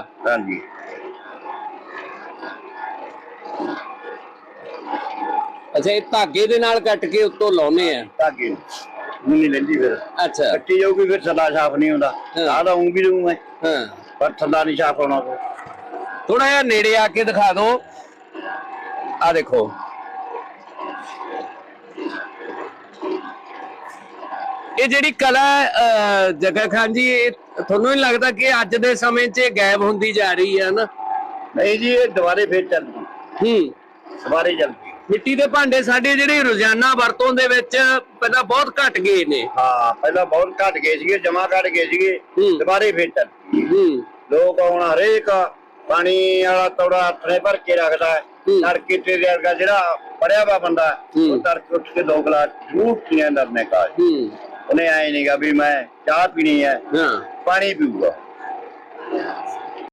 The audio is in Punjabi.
ਹਾਂਜੀ। ਅੱਛਾ ਇਹ ਧਾਗੇ ਦੇ ਨਾਲ ਕੱਟ ਕੇ ਉੱਤੋਂ ਲਾਉਨੇ ਆ? ਧਾਗੇ ਨੂੰ। ਨਹੀਂ ਲੈਂਦੀ ਫਿਰ। ਅੱਛਾ। ਕੱਟੀ ਜਾਊਗੀ ਫਿਰ ਥੱਲਾ ਸਾਫ਼ ਨਹੀਂ ਹੁੰਦਾ ਹਾਂ। ਆਹ ਤਾਂ ਊਂ ਵੀ ਮੈਂ। ਹਾਂ। ਪਰ ਥੱਲਾ ਨਹੀਂ ਸਾਫ਼ ਹੋਣਾ ਫਿਰ। ਥੋੜਾ ਜਿਹਾ ਨੇੜੇ ਆ ਕੇ ਦਿਖਾ ਦਿਓ। ਆ ਦੇਖੋ। ਇਹ ਜਿਹੜੀ ਕਲਾ ਹੈ, ਜਗਾ ਖਾਨ ਜੀ ਇਹ ਤੁਹਾਨੂੰ ਨਹੀਂ ਲੱਗਦਾ ਕਿ ਅੱਜ ਦੇ ਸਮੇਂ 'ਚ ਇਹ ਗਾਇਬ ਹੁੰਦੀ ਜਾ ਰਹੀ ਹੈ ਨਾ? ਨਹੀਂ ਜੀ ਇਹ ਦੁਬਾਰੇ ਫੇਰ ਚੱਲਦੀ ਹੂੰ। ਦੁਬਾਰੇ ਚੱਲਦੀ ਮਿੱਟੀ ਦੇ ਭਾਂਡੇ ਸਾਡੇ ਜਿਹੜੇ ਰੋਜ਼ਾਨਾ ਵਰਤੋਂ ਦੇ ਵਿੱਚ ਪਹਿਲਾਂ ਬਹੁਤ ਘਟ ਗਏ ਨੇ। ਹਾਂ ਪਹਿਲਾਂ ਬਹੁਤ ਘਟ ਗਏ ਸੀਗੇ ਜਮਾ ਘਟ ਗਏ ਸੀਗੇ ਹੂੰ। ਦੁਬਾਰੇ ਫੇਰ ਚੱਲਦੀ ਹੂੰ। ਲੋਕ ਹੁਣ ਹਰੇਕ ਪਾਣੀ ਵਾਲਾ ਤੌੜਾ ਆਪਣੇ ਭਰ ਕੇ ਰੱਖਦਾ ਹੈ। ਹੂੰ। ਤੜਕੇ ਤੇ ਜਿਹੜਾ ਪੜਿਆ ਵਾ ਬੰਦਾ ਹੂੰ। ਉਹ ਤੜਕੇ ਉੱਠ ਕੇ ਦੋ ਗਲਾਸ ਜ਼ਰੂਰ ਪੀਣੇ ਅੰਦਰ ਨੇ ਕਾ ਹੂੰ। ਉਹਨੇ ਆਏ ਨਹੀਂਗਾ ਵੀ ਮੈਂ ਚਾਹ ਪੀਣੀ ਹੈ ਹਾਂ। ਪਾਣੀ ਪੀਊਗਾ।